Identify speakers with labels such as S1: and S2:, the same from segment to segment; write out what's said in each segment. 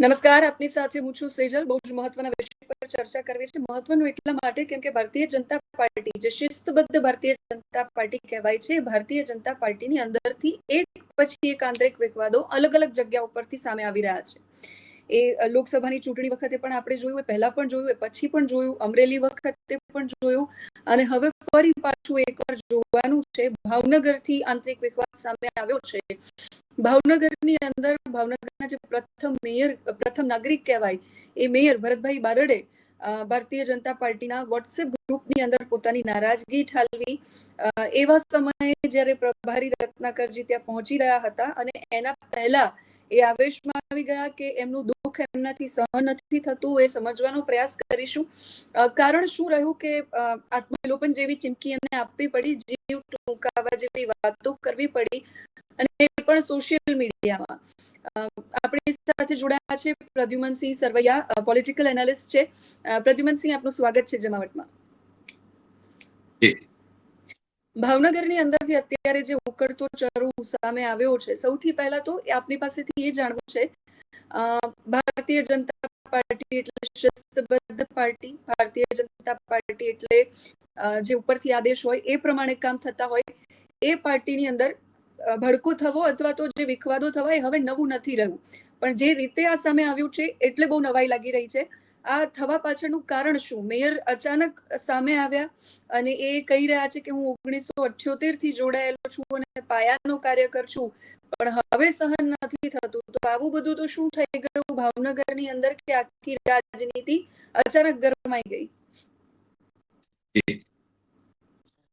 S1: નમસ્કાર, આપની સાથે હું છું સેજલ. બહુ જ મહત્વના વિષય પર ચર્ચા કરવી છે. મહત્વનું એટલા માટે કેમ કે ભારતીય જનતા પાર્ટી, જે શિસ્તબદ્ધ ભારતીય જનતા પાર્ટી કહેવાય છે ભારતીય જનતા પાર્ટીની અંદરથી એક પછી એક આંતરિક વિવાદો અલગ અલગ જગ્યા ઉપરથી સામે આવી રહ્યા છે. એ લોકસભાની ચૂંટણી વખતે પણ આપણે જોયું પહેલા પણ જોયું પછી પણ જોયું, અમરેલી વખતે પણ જોયું. અને હવે ફરી પાછું એકવાર જોવાનું છે. ભાવનગરથી આંતરિક વિખવાદ સામે આવ્યો છે. ભાવનગરની અંદર ભાવનગરના જે પ્રથમ મેયર, પ્રથમ નાગરિક કહેવાય, એ મેયર ભરતભાઈ બારડે ભારતીય જનતા પાર્ટીના વોટ્સએપ ગ્રુપની અંદર પોતાની નારાજગી ઠાલવી એવા સમયે જ્યારે પ્રભારી રત્નાકરજી ત્યાં પહોંચી રહ્યા હતા અને એના પહેલા એ આવેશમાં આવી ગયા કે એમનું દુઃખ એમનાથી સહન નથી થતું, એ સમજવાનો પ્રયાસ કરીશું. કારણ શું રહ્યું કે આત્મવિલોપન જેવી ચીમકી એમને આપવી પડી, જીવ ટૂંકાવા જેવી વાતો કરવી પડી, અને પણ સોશિયલ મીડિયામાં. આપણી સાથે જોડાયા છે પ્રદ્યુમનસિંહ સરવૈયા પોલિટિકલ એનાલિસ્ટ છે. પ્રદ્યુમનસિંહ, આપનું સ્વાગત છે જમાવટમાં. ભાવનગરની અંદરથી અત્યારે જે ઉકળતો ચરુ સામે આવ્યો છે, સૌથી પહેલા તો આપની પાસેથી એ જાણવું છે ભારતીય જનતા પાર્ટી એટલે શિસ્તબદ્ધ પાર્ટી, ભારતીય જનતા પાર્ટી એટલે જે ઉપરથી આદેશ હોય એ પ્રમાણે કામ થતા હોય, એ પાર્ટીની અંદર ભડકો થવો અથવા તો જે વિખવાદો થવા એ હવે નવું નથી રહ્યું. પણ જે રીતે આ સામે આવ્યું છે, એટલે બહુ નવાઈ લાગી રહી છે. આ થવા પાછળનું કારણ શું? મેયર અચાનક સામે આવ્યા અને એ કહી રહ્યા છે કે હું ઓગણીસો અઠ્યોતેરથી જોડાયેલો છું અને પાયાનો કાર્યકર છું. પણ હવે સહન નથી થતું. તો આવું બધું તો શું થઈ ગયું? ભાવનગરની અંદર કે આખી રાજનીતિ અચાનક ગરમાઈ ગઈ?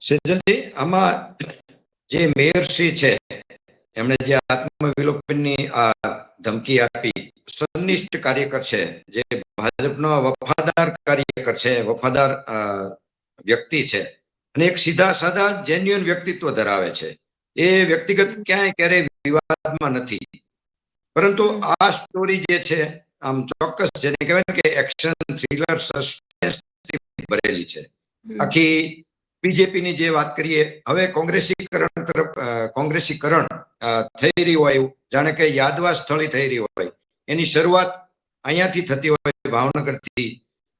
S2: સેજલજી, આમાં જે મેયરશ્રી છે, એમણે જે આત્મવિલોપનની આ ધમકી આપી. સંનિષ્ઠ કાર્યકર છે જે ભાજપનો વફાદાર કાર્યકર છે વફાદાર વ્યક્તિ છે. અને એક સીધા સાધા જેન્યુઅન વ્યક્તિત્વ ધરાવે છે. એ વ્યક્તિગત ક્યાંય ક્યારેય વિવાદમાં નથી. પરંતુ આ સ્ટોરી જે છે આમ ચોક્કસ જેને કહેવાય કે એક્શન થ્રિલર સસ્પેન્સ ભરેલી છે. આખી બીજેપીની જે વાત કરીએ, હવે કોંગ્રેસીકરણ તરફ કોંગ્રેસીકરણ થઈ રહ્યું હોય જાણે કે યાદવા સ્થળે થઈ રહ્યું હોય. એની શરૂઆત અહીંયાથી થતી હોય ભાવનગરથી,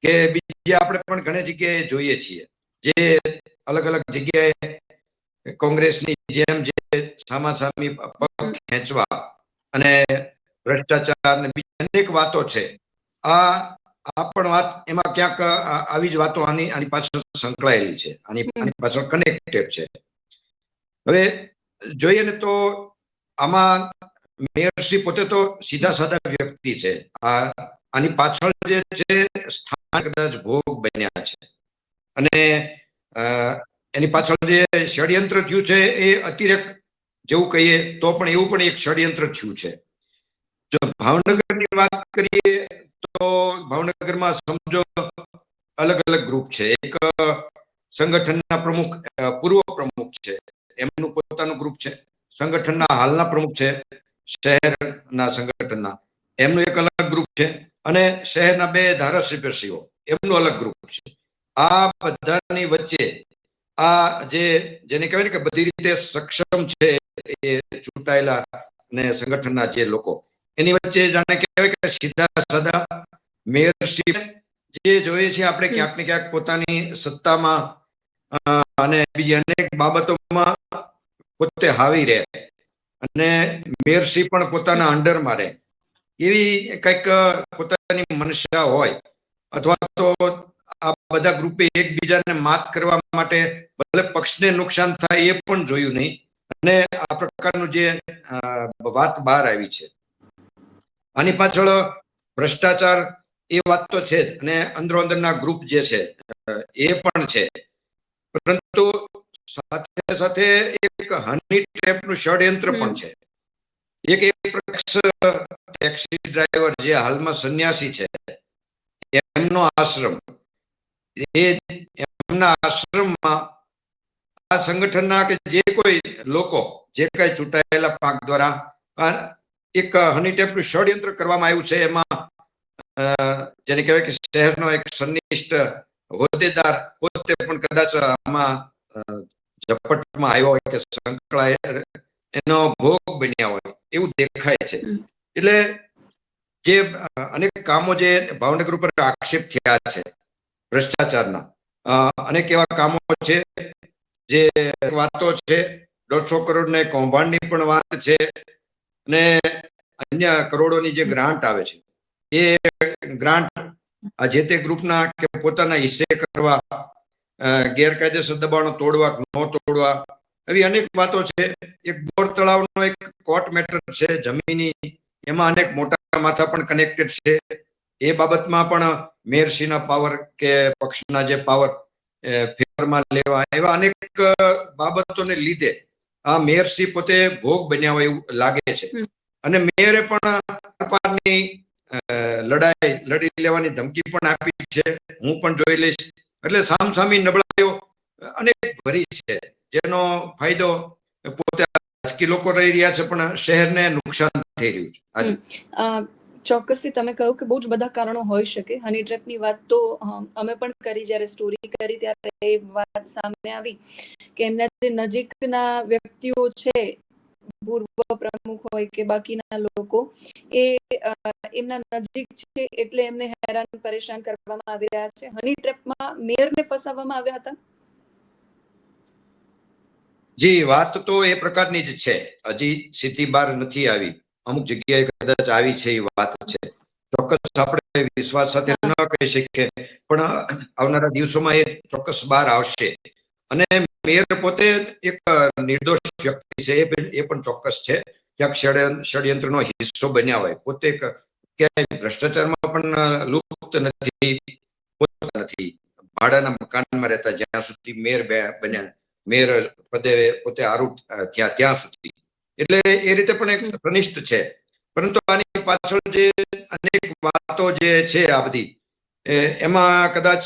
S2: કે બીજે આપણે પણ ઘણી જગ્યાએ જોઈએ છીએ. જે અલગ અલગ જગ્યાએ કોંગ્રેસની જેમ જે સામાસામી પગ ખેંચવા અને ભ્રષ્ટાચાર ને બીજી અનેક વાતો છે, આ આ પણ વાત એમાં ક્યાંક આવી જ વાતો આની આની પાછળ સંકળાયેલી છે. આની આની પાછળ કનેક્ટેડ છે. હવે જોઈએ ને તો આમાં મેયરશ્રી પોતે તો સીધા સાધા વ્યક્તિ છે. આ આની પાછળ જે છે સ્થાન કદાચ ભોગ બન્યા છે. અને એની પાછળ જે ષડયંત્ર થયું છે એ અતિરેક જેવું કહીએ તો પણ એવું પણ એક ષડયંત્ર થયું છે. જો ભાવનગરની વાત કરીએ તો ભાવનગરમાં સમજો, અલગ અલગ ગ્રુપ છે. એક સંગઠનના પ્રમુખ પૂર્વ પ્રમુખ છે. એમનું પોતાનું ગ્રુપ છે. સંગઠનના હાલના પ્રમુખ છે. શહેરના સંગઠનના. એમનું એક અલગ ગ્રુપ છે અને શહેરના બે ધારાસભ્યશ્રીઓ એમનું અલગ ગ્રુપ છે. આ બધાની વચ્ચે આ જે, જેને કહેવાય ને કે બધી રીતે સક્ષમ છે એ ચૂંટાયેલા અને સંગઠનના જે લોકો. એની વચ્ચે જાણે કહેવાય કે સીધા સાદા મેયરશીપ જે જોઈએ છે આપણે ક્યાંક ને ક્યાંક પોતાની સત્તામાં અને બીજી અનેક બાબતોમાં પોતે હાવી રહે. અને મેયરશીપ પણ પોતાના અંડરમાં રહે. એવી કંઈક પોતાની મનસા હોય અથવા તો આ બધા ગ્રુપે એકબીજાને માત કરવા માટે ભલે પક્ષને નુકસાન થાય એ પણ જોયું નહીં. અને આ પ્રકારનું જે વાત બહાર આવી છે. આની પાછળ ભ્રષ્ટાચાર એ વાત તો છે જ અને અંદરો અંદરના ગ્રુપ જે છે એ પણ છે. પરંતુ સાથે સાથે એક હની ટ્રેપનું ષડયંત્ર પણ છે. એક એક ટેક્સી ડ્રાઈવર જે હાલમાં સંન્યાસી છે એમનો આશ્રમ. એ એમના આશ્રમમાં આ સંગઠનના કે જે કોઈ લોકો જે કઈ ચૂંટાયેલા પાક દ્વારા એક હની ટેપનું ષડયંત્ર કરવામાં આવ્યું છે. એમાં જેને કહેવાય કે શહેરનો એક સંનિષ્ઠ હોદ્દેદાર પોતે પણ કદાચ આમાં ઝપટમાં આવ્યો હોય કે સંકળાય એનો ભોગ બન્યા હોય એવું દેખાય છે. એટલે જે અનેક કામો જે ભાવનગર ઉપર આક્ષેપ થયા છે ભ્રષ્ટાચારના. અનેક એવા કામો છે જે વાતો છે. દોઢસો કરોડ ને કૌભાંડની પણ વાત છે. અને અન્ય કરોડોની જે ગ્રાન્ટ આવે છે, એ ગ્રાન્ટ આ જે તે ગ્રુપના કે પોતાના હિસ્સે કરવા ગેરકાયદેસર દબાણો તોડવા ન તોડવા, એવી અનેક વાતો છે. એક બોર તળાવનો એક કોર્ટ મેટર છે, જમીની, એમાં અનેક મોટા માથા પણ કનેક્ટેડ છે. એ બાબતમાં પણ મેયરસીના પાવર કે પક્ષના જે પાવર ફેવરમાં લેવા એવા અનેક બાબતોને લીધે આ મેયરશ્રી પોતે ભોગ બન્યા હોય એવું લાગે છે. અને મેયરે પણ પારની લડાઈ લડી લેવાની ધમકી પણ આપી છે. હું પણ જોઈ લઈશ. એટલે સામસામી નબળાઈઓ અનેક ભરી છે. જેનો ફાયદો પોતે રાજકીય લોકો રહી રહ્યા છે પણ શહેરને નુકસાન થઈ રહ્યું છે.
S1: ચોક્કસથી તમે કહ્યું કે બહુ જ બધા કારણો હોઈ શકે. હની ટ્રેપની વાત તો, અમે પણ કરી જ્યારે સ્ટોરી કરી ત્યારે એ વાત સામે આવી કે એમના જે નજીકના વ્યક્તિઓ છે, પૂર્વ પ્રમુખ હોય કે બાકીના લોકો, એ એમના નજીક છે એટલે એમને હેરાન પરેશાન કરવામાં આવી રહ્યા છે. હની ટ્રેપમાં મેયરને ફસાવવામાં આવ્યા હતા?
S2: જી, વાત તો એ પ્રકારની જ છે. હજી સીધી બહાર નથી આવી. અમુક જગ્યાએ કદાચ આવી છે એ વાત છે. ચોક્કસ આપણે વિશ્વાસ સાથે ન કહી શકીએ, પણ આવનારા દિવસોમાં એ ચોક્કસ બહાર આવશે. અને મેયર પોતે એક નિર્દોષ વ્યક્તિ છે, એ પણ- ચોક્કસ છે. ક્યાંક ષડયંત્ર ષડયંત્રનો હિસ્સો બન્યા હોય. પોતે ક્યાંય ભ્રષ્ટાચારમાં પણ લુપ્ત નથી નથી. ભાડાના મકાનમાં રહેતા જ્યાં સુધી મેયર બન્યા, મેયર પદે પોતે આરૂઢ થયા ત્યાં સુધી. એટલે એ રીતે પણ એક ઘનિષ્ઠ છે. પરંતુ આની પાછળ જે અનેક વાતો જે છે આ બધી એ- એમાં કદાચ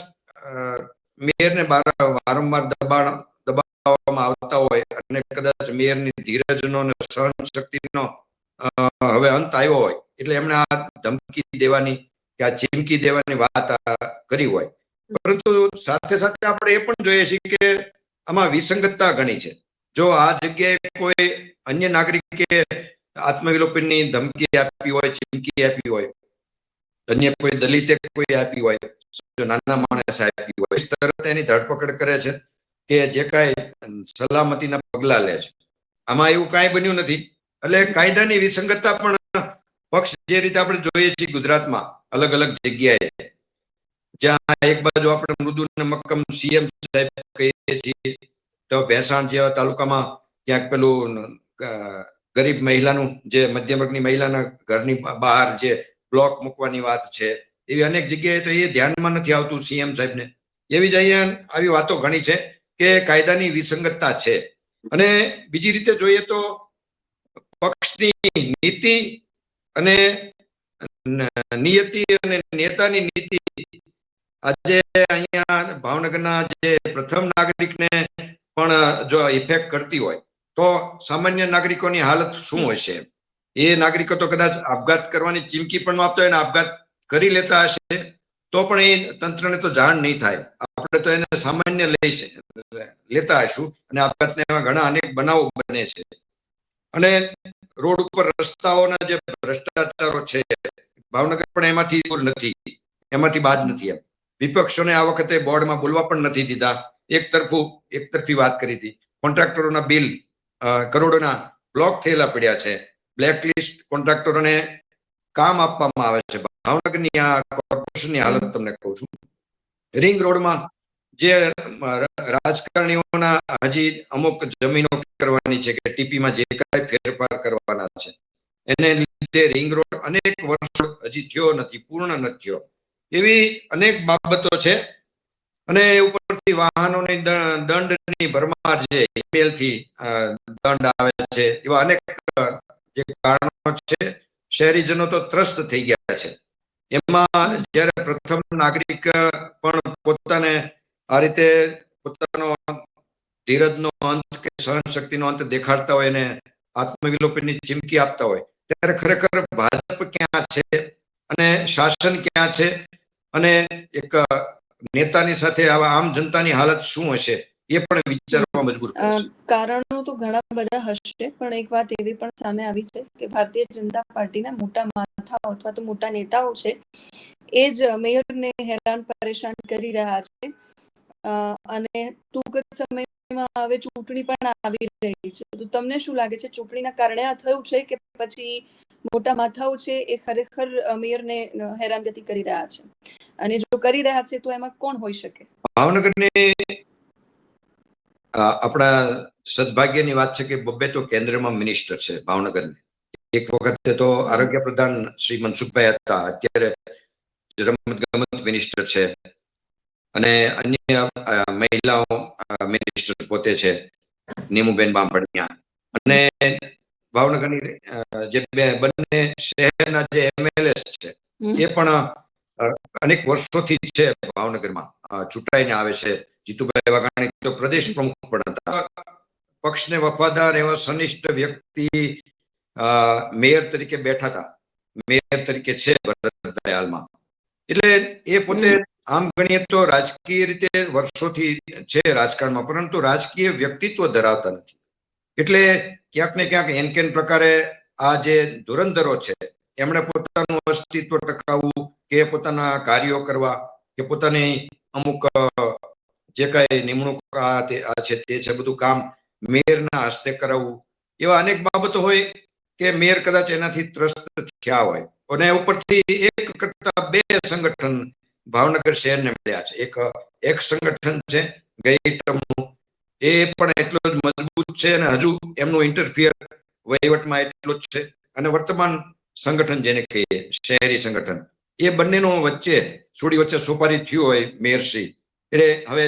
S2: મેયરને વારંવાર દબાણ દબાવવામાં આવતા હોય અને કદાચ મેયરની ધીરજનો અને સહન શક્તિનો હવે અંત આવ્યો હોય એટલે એમણે આ ધમકી દેવાની કે આ ચીમકી દેવાની વાત કરી હોય. પરંતુ સાથે સાથે આપણે એ પણ જોઈએ છીએ કે આમાં વિસંગતતા ઘણી છે. જો આ જગ્યાએ કોઈ અન્ય નાગરિકે આત્મવિલોપનની ધમકી આપી હોય, ચીમકી આપી હોય, અન્ય કોઈ દલિતે કોઈ આપી હોય, જો નાના માણસ આપી હોય તરત એની ધરપકડ કરે છે કે જે કાંઈ સલામતીના પગલા લે છે. આમાં એવું કાંઈ બન્યું નથી. એટલે કાયદાની વિસંગતતા પણ પક્ષ જે રીતે આપણે જોઈએ છીએ ગુજરાતમાં, અલગ અલગ જગ્યાએ, જ્યાં એક બાજુ આપણે મૃદુ અને મક્કમ સીએમ સાહેબ કહીએ છીએ તો ભેસાણ જેવા તાલુકામાં ક્યાંક પેલું ગરીબ મહિલાનું જે મધ્યમ વર્ગની મહિલાના ઘરની બહાર જે બ્લોક મૂકવાની વાત છે, એવી અનેક જગ્યાએ તો એ ધ્યાનમાં નથી આવતું સીએમ સાહેબને. એવી જ અહીંયા આવી વાતો ઘણી છે કે કાયદાની વિસંગતતા છે. અને બીજી રીતે જોઈએ તો પક્ષની નીતિ અને નિયતિ અને નેતાની નીતિ આજે અહીંયા ભાવનગરના જે પ્રથમ નાગરિકને પણ જો ઇફેક્ટ કરતી હોય, તો સામાન્ય નાગરિકોની હાલત શું હશે એ નાગરિકો તો કદાચ આપઘાત કરવાની ચીમકી પણ આપતા હોય ને આપઘાત કરી લેતા હશે, તો પણ એ તંત્રને તો જાણ નહીં થાય. આપણે તો એને સામાન્ય લઈ લેતા હશું અને આપઘાતને એવા ઘણા અનેક બનાવો બને છે. અને રોડ ઉપર રસ્તાઓના જે ભ્રષ્ટાચારો છે, ભાવનગર પણ એમાંથી દૂર નથી, એમાંથી બાદ નથી એમ. વિપક્ષોને આ વખતે બોર્ડમાં બોલવા પણ નથી દીધા. એક તરફું, એક તરફી વાત કરી હતી. કોન્ટ્રાક્ટરોના બિલ કરોડોના બ્લોક થયેલા પડ્યા છે. બ્લેકલિસ્ટ કોન્ટ્રાક્ટરોને કામ આપવામાં આવે છે. ભાવનગરની આ કોર્પોરેશનની હાલત તમને કહું છું. રિંગ રોડમાં જે રાજકારણીઓના હજી અમુક જમીનો કરવાની છે કે ટીપીમાં જે કાંઈ ફેરફાર કરવાના છે. એને લીધે રિંગ રોડ અનેક વર્ષો હજી થયો નથી, પૂર્ણ નથી થયો. એવી અનેક બાબતો છે અને ઉપરથી વાહનોની દંડની ભરમાર છે ઈમેલથી દંડ આવે છે, એવા અનેક જે કારણો છે, શહેરીજનો તો ત્રસ્ત થઈ ગયા છે. એમાં જ્યારે પ્રથમ નાગરિક પણ પોતાને આ રીતે પોતાનો ધીરજનો અંત કે સહન શક્તિનો અંત દેખાડતા હોય અને આત્મવિલોપનની ચીમકી આપતા હોય, ત્યારે ખરેખર ભાજપ ક્યાં છે અને શાસન ક્યાં છે અને એક નેતાની સાથે આવા આમ જનતાની હાલત શું હશે એ પણ વિચારવા મજબૂર
S1: કારણો તો ઘણા બધા હશે પણ એક વાત એવી પણ સામે આવી છે કે ભારતીય જનતા પાર્ટીના મોટા માથાઓ અથવા તો મોટા નેતાઓ છે એ જ મેયરને હેરાન પરેશાન કરી રહ્યા છે. અને ટૂંક જ સમયમાં હવે ચૂંટણી પણ આવી રહી છે. તો તમને શું લાગે છે? ચૂંટણીના કારણે આ થયું છે કે પછી મોટા માથાઓ છે એ ખરેખર મેયરને હેરાનગતિ કરી રહ્યા છે. અને જો કરી રહ્યા છે તો એમાં કોણ હોઈ શકે?
S2: ભાવનગરને આપણા સદભાગ્યની વાત છે કે બબ્બે તો કેન્દ્રમાં મિનિસ્ટર છે ભાવનગરને. એક વખતે તો આરોગ્ય પ્રધાન શ્રી મનસુખભાઈ હતા, અત્યારે રમત ગમત મિનિસ્ટર છે. અને અન્ય મહિલાઓ મિનિસ્ટર પોતે છે, નીમુબેન બાંભણિયા અને ભાવનગરની જે બંને શહેરના જે એમએલએસ છે એ પણ અનેક વર્ષોથી છે ભાવનગરમાં ચૂંટાઈને આવે છે. જીતુભાઈ વાઘાણી તો પ્રદેશ પ્રમુખ પણ હતા. પક્ષને વફાદાર એવા સનિષ્ઠ વ્યક્તિ મેયર તરીકે બેઠા હતા. મેયર તરીકે છે ભરતભાઈ હાલમાં. એટલે એ પોતે આમ ગણીએ તો રાજકીય રીતે વર્ષોથી છે રાજકારણમાં પરંતુ રાજકીય વ્યક્તિત્વ ધરાવતા નથી. એટલે ક્યાંક ને ક્યાંક એન કેન પ્રકારે આ જે ધુરંધરો છે, એમણે પોતાનું અસ્તિત્વ ટકાવવું કે પોતાના કાર્યો કરવા, કે પોતાની અમુક જે કઈ નિમણૂક આ છે તે છે બધું કામ મેયરના હસ્તે કરાવવું, એવા અનેક બાબતો હોય કે મેયર કદાચ એનાથી ત્રસ્ત થયા હોય. અને ઉપરથી એક કરતા બે સંગઠન ભાવનગર શહેરને મળ્યા છે. એક એક સંગઠન છે ગઈ ટર્મનું એ પણ એટલું જ મજબૂત છે અને હજુ એમનું ઇન્ટરફિયર વહીવટમાં એટલું જ છે. અને વર્તમાન સંગઠન જેને કહીએ શહેરી સંગઠન એ બંનેનો વચ્ચે સુડી વચ્ચે સોપારી થયું હોય મેયરશ્રી એટલે હવે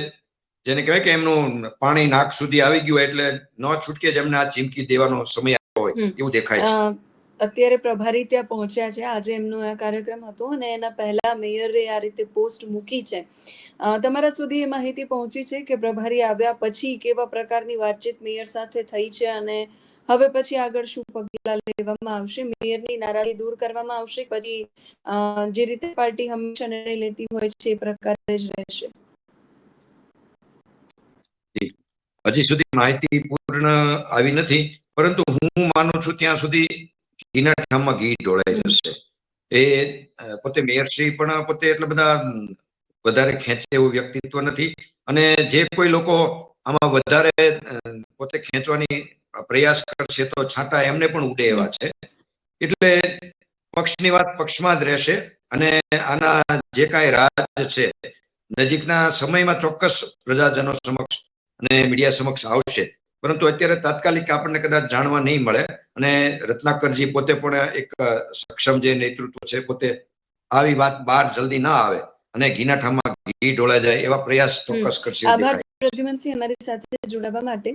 S2: જેને કહેવાય કે એમનું પાણી નાક સુધી આવી ગયું હોય એટલે ન છૂટકે જ એમને આ ચીમકી દેવાનો સમય આવ્યો હોય એવું દેખાય છે.
S1: અત્યારે પ્રભારી ત્યાં પહોંચ્યા છે. આજે એમનો આ કાર્યક્રમ હતો અને એના પહેલા મેયરે આ રીતે પોસ્ટ મૂકી છે. તમારા સુધી એ માહિતી પહોંચી છે કે પ્રભારી આવ્યા પછી કેવા પ્રકારની વાતચીત મેયર સાથે થઈ છે અને હવે પછી આગળ શું પગલાં લેવામાં આવશે? મેયરની નારાજગી દૂર કરવામાં આવશે પછી જે રીતે પાર્ટી હંમેશા નિર્ણય લેતી હોય છે એ પ્રકારે જ રહેશે.
S2: હજી સુધી માહિતી પૂર્ણ આવી નથી, પરંતુ હું માનું છું ત્યાં સુધી ઘીના ઠામમાં ઘી ઢોળાઈ જશે. એ પોતે મેયરશ્રી પણ પોતે એટલા બધા વધારે ખેંચે એવું વ્યક્તિત્વ નથી. અને જે કોઈ લોકો આમાં વધારે પોતે ખેંચવાની પ્રયાસ કરશે તો છાંટા એમને પણ ઉડે એવા છે. એટલે પક્ષની વાત પક્ષમાં જ રહેશે અને આના જે કાંઈ રાજ છે, નજીકના સમયમાં ચોક્કસ પ્રજાજનો સમક્ષ અને મીડિયા સમક્ષ આવશે. પરંતુ અત્યારે તાત્કાલિક આપણને કદાચ જાણવા નહીં મળે. અને રત્નાકરજી પોતે પણ એક સક્ષમ જે નેતૃત્વ છે પોતે આવી વાત બહાર જલ્દી ના આવે અને ઘીનાઠામાં ઘી ઢોળાઈ જાય એવા પ્રયાસ ચોક્કસ કરશે
S1: આભાર પ્રદ્યુમનસિંહ અમારી સાથે જોડાવા માટે.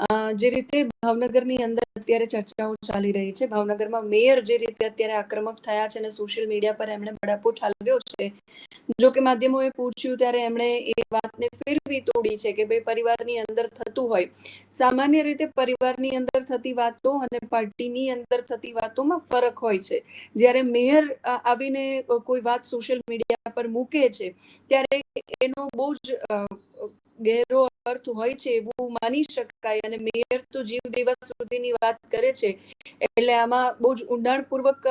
S1: જે રીતે ભાવનગરની અંદર અત્યારે ચર્ચાઓ ચાલી રહી છે. ભાવનગરમાં મેયર જે રીતે અત્યારે આક્રમક થયા છે અને સોશિયલ મીડિયા પર એમણે બળાપો ઠાલવ્યો છે, જો કે માધ્યમોએ પૂછ્યું ત્યારે એમણે એ વાતને ફેરવી તોડી છે કે ભાઈ પરિવારની અંદર થતું હોય. સામાન્ય રીતે પરિવારની અંદર થતી વાતો અને પાર્ટીની અંદર થતી વાતોમાં ફરક હોય છે. જ્યારે મેયર આવીને કોઈ વાત સોશિયલ મીડિયા પર મૂકે છે, ત્યારે એનો બહુ જ ગહેરો અર્થ હોય છે એવું માની શકાય અને મેયર તો જીવ દિવસ સુધીની વાત કરે છે. એટલે આમાં બહુ જ ઊંડાણપૂર્વક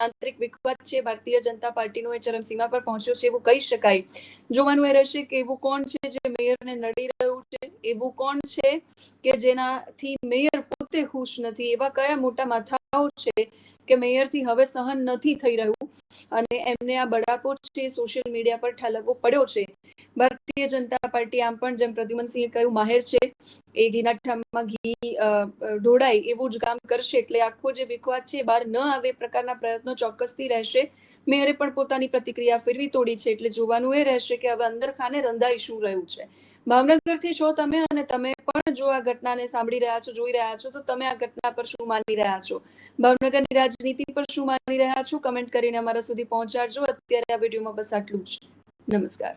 S1: આંતરિક વિખવાદ છે. ભારતીય જનતા પાર્ટીનો એ ચરમસીમા પર પહોંચ્યો છે એવું કહી શકાય. જોવાનું એ રહેશે કે એવું કોણ છે જે મેયરને નડી રહ્યું છે? એવું કોણ છે કે જેનાથી મેયર પોતે ખુશ નથી? એવા કયા મોટા માથાઓ છે કે મેયરથી હવે સહન નથી થઈ રહ્યું અને એમને આ બળાપો છે સોશિયલ મીડિયા પર ઠાલવવો પડ્યો છે. ભારતીય જનતા પાર્ટી આમ પણ જેમ પ્રદ્યુમનસિંહે કહ્યું, માહેર છે. એ ઘીના ઠામમાં ઘી ઢોળાય એવું જ કામ કરશે એટલે આખો જે વિખવાદ છે, બહાર ન આવે પ્રકારના પ્રયત્નો ચોક્કસથી રહેશે. મેયરે પણ પોતાની પ્રતિક્રિયા ફેરવી તોડી છે એટલે જોવાનું એ રહેશે કે હવે અંદર ખાને રંધાઈ શું રહ્યું છે. ભાવનગરથી છો તમે અને તમે પણ જો આ ઘટનાને સાંભળી રહ્યા છો, જોઈ રહ્યા છો, તો તમે આ ઘટના પર શું માની રહ્યા છો? ભાવનગરની રાજનીતિ પર શું માની રહ્યા છો? કમેન્ટ કરીને અમારા સુધી પહોંચાડજો. અત્યારે આ વિડીયોમાં બસ આટલું જ. નમસ્કાર.